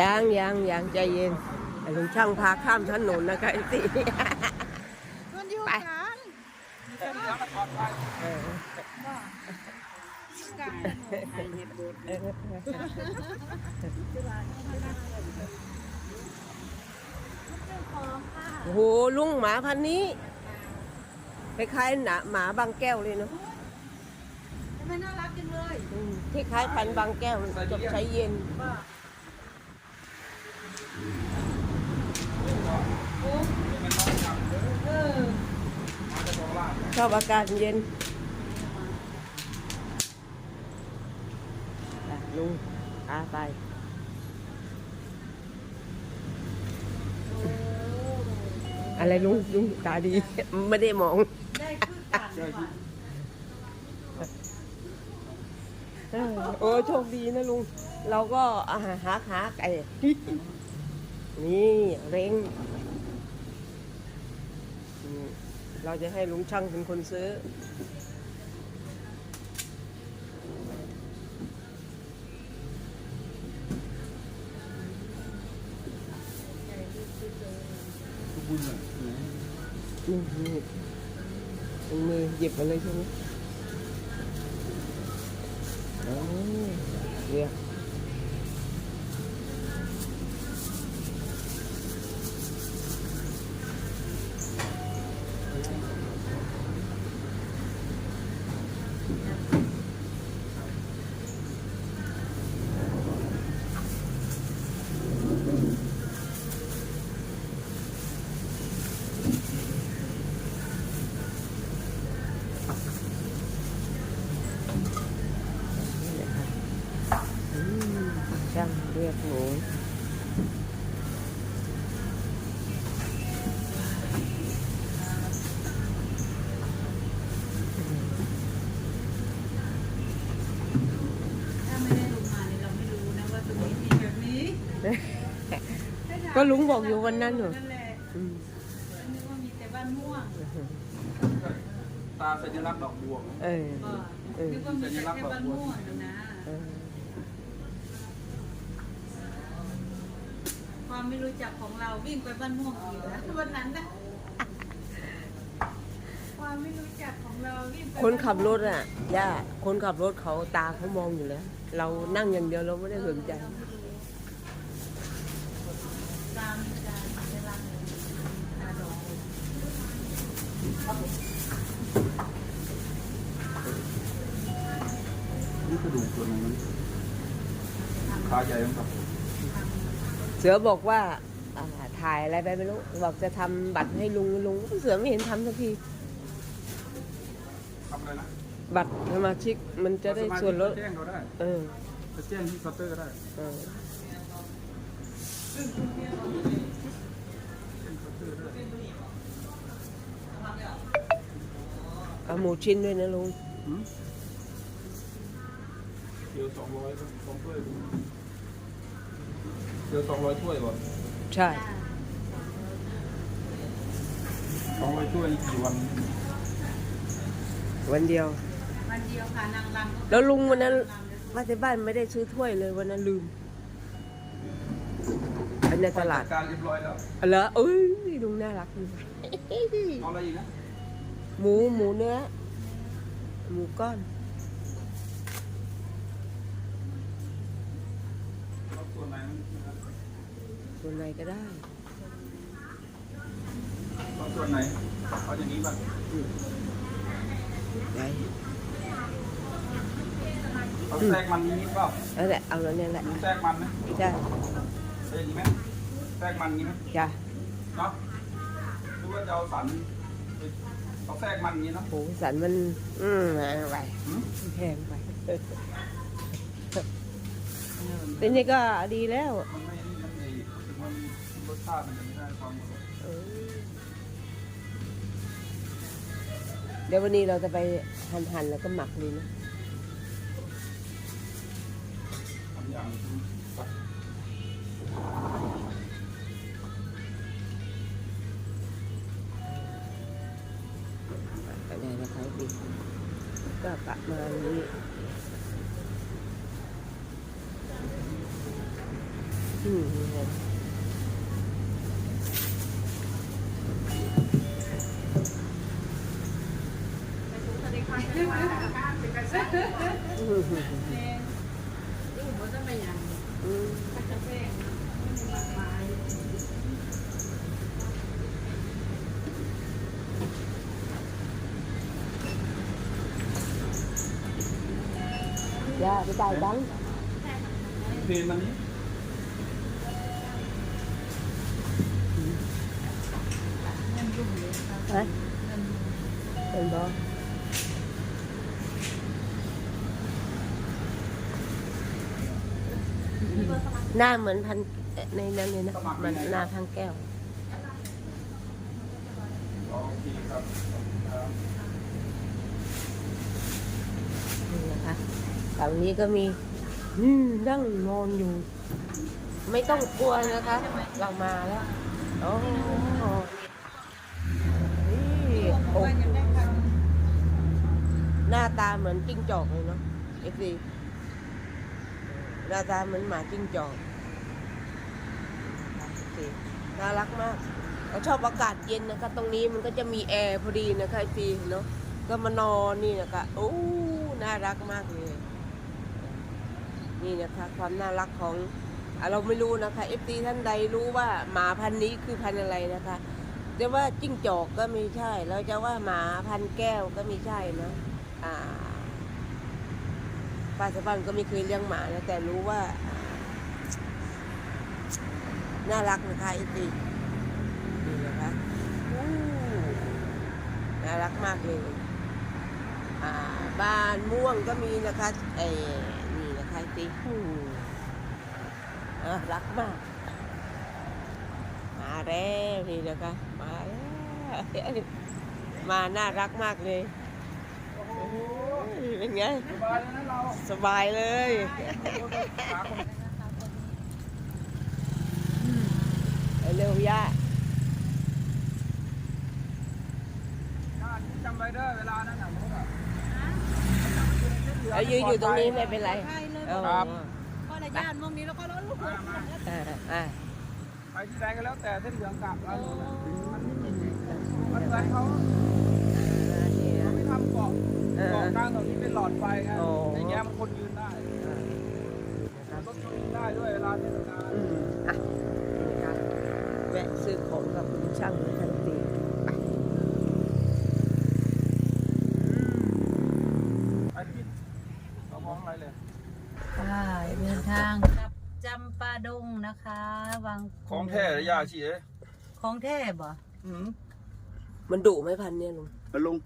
ยังยังยังใจเย็นไอ้ลุงช่างพาข้ามถนนนะคะไอ้สิมันอยู่ไปกลางเออกลางถนนของค่ะโอ้โหลุงหมาพันธุ์นี้คล้ายๆหนาหมาบางแก้วเลยเนาะทำไมน่ารักจังเลยอืมที่คล้ายพันธุ์บางแก้วจบใช้เย็น ว่าโอ้เออ ชอบอากาศเย็นอะลุงอาไปอะไรลุงลุงตาดี ไม่ได้มองได้ขึ้นต่างจังหวัดเออโอ้โชคดีนะลุง เราก็อาหาหาหาไก่นี่เร่งอืม เราจะให้ลุงช่างเป็นคนซื้อบุญอะนี่นี่เป็นมือหยิบมาเลยใช่ไหมโอ้เรีย ก็ลุงบอกอยู่วันนั้นเหรอนั่นแหละอืมนึกว่ามีแต่บ้านม่วงตาสัญลักษณ์ดอกบัวเออ ก็เออนึกว่ามีแต่แค่บ้านม่วงนะเออ ความไม่รู้จักของเราวิ่งไปบ้านม่วงอีกแล้ววันนั้นนะความไม่รู้จักของเราวิ่งไปคนขับรถอะย่าคนขับรถเขาตาเขามองอยู่แล้ว เรานั่งอย่างเดียวเราไม่ได้สนใจตามการเวลาตาดอก นี่กระดูกส่วนไหนมันขาใหญ่มั้งครับเสือบอกว่าอ่าถ่ายอะไรไปไม่รู้ บอกจะทำบัตรให้ลุงลุงเสือไม่เห็นทำสักที ทำอะไรนะบัตรสมาชิกมันจะได้ส่วนลด แจ้งเขาได้เออ จะแจ้งที่เคาน์เตอร์ก็ได้ เออ แจ้งเคาน์เตอร์ได้ เอาหมูชิ้นด้วยนะลุงหืมเดี๋ยวสองร้อยสองถ้วยเดี๋ยวสองร้อยถ้วยบ่ใช่สองร้อยถ้วยนี่กี่วัน วันเดียว วันเดียวค่ะนางรำก็แล้วลุงวันนั้นว่าที่บ้านไม่ได้ซื้อถ้วยเลยวันนั้นลืมไปในตลาดจัการเรียบร้อยแล้วอ๋อเหรอเอ้ยลุงน่ารักดีเอาอะไรอีกนะ หมูหมูเนื้อ หมูก้อนส่วนไหนส่วนไหนก็ได้ เอาส่วนไหนเอาอย่างนี้ป่ะได้เอาแทรกมันนิดๆเปล่าแล้วแหละเอาแล้วเนี่ยแหละแทรกมันนะจ้าเอาอย่างนี้ไหมแทรกมันนี้ไหมจ้าเนาะหรือว่าจะเอาสัน เอาแทรกมันอย่างนี้เนาะหมูสันมัน อืมแพงไปหืมแพงไปแต่นี่ก็ดีแล้วมันไม่นี่มันไอ้ถึงมันรสชาติมันจะไม่ได้ความอร่อยเออเดี๋ยววันนี้เราจะไปหั่นๆแล้วก็หมักเลยนะทำอย่างสั ก็ประมาณนี้อือืมนี่ไง ไปสูงสลิงพันธุ์มาการเป็นกระแส อืม เนี่ยนี่ผมจะไม่ยังอืมกระแสม ฝั่งนี้ก็มีอืมนั่งนอนอยู่ ไม่ต้องกลัวนะคะ เรามาแล้วโอ้นี่โอ้หน้าตาเหมือนจิ้งจอกเลยเนาะเอฟซีหน้าตาเหมือนหมาจิ้งจอกน่ารักมากเราชอบอากาศเย็นนะคะ ตรงนี้มันก็จะมีแอร์พอดีนะคะเอฟซีเนาะก็มานอนนี่นะคะโอ้น่ารักมากเลย นี่นะคะความน่ารักของอเราไม่รู้นะคะเอฟซีท่านใดรู้ว่าหมาพันนี้คือพันอะไรนะคะแต่ว่าจิ้งจอกก็ไม่ใช่ เราจะว่าหมาพันแก้วก็ไม่ใช่นะอ่าป้าสะบันก็ไม่เคยเลี้ยงหมานะแต่รู้ว่า น่ารักนะคะไอตีนี่นะคะน่ารักมากเลย อ่า บ้านม่วงก็มีนะคะไอ นี่นะคะไอตีอู้อะรักมาก มาแล้วนี่นะคะมาแล้วมาน่ารักมากเลยโอ้โหเป็นไง สบายเลยนะเราสบายเลยหาคนไปเร็วย่าหน้าจำไว้เด้อเวลานั้นน่ะรถอะเอายืนอยู่ตรงนี้ไม่เป็นไรใช่เลยเอา ครับ ก็ระยะมองนี้แล้วก็รถลูกเรืออ่าอ่าไปที่ใดก็แล้วแต่เส้นเหลืองกลับแล้วมันมันเหมือนเขานี่เขานะไม่ทำเกาะเออเกาะกลางตรงนี้เป็นหลอดไฟไงโอ้อย่างเงี้ยมันคนยืนได้อ่ารถยืนได้ด้วยเวลาเทศกาลอืมอะนี่ค่ะแวะซื้อของกับคุณช่างทันทีไป ไปที่เรามองอะไรเลย ค่ะเดินทางกลับจำปาดงนะคะ วังของแท้หรือยาชีเอ้ยของแท้บ่อืมมันดุไหมพันเนี่ยลุงมันลง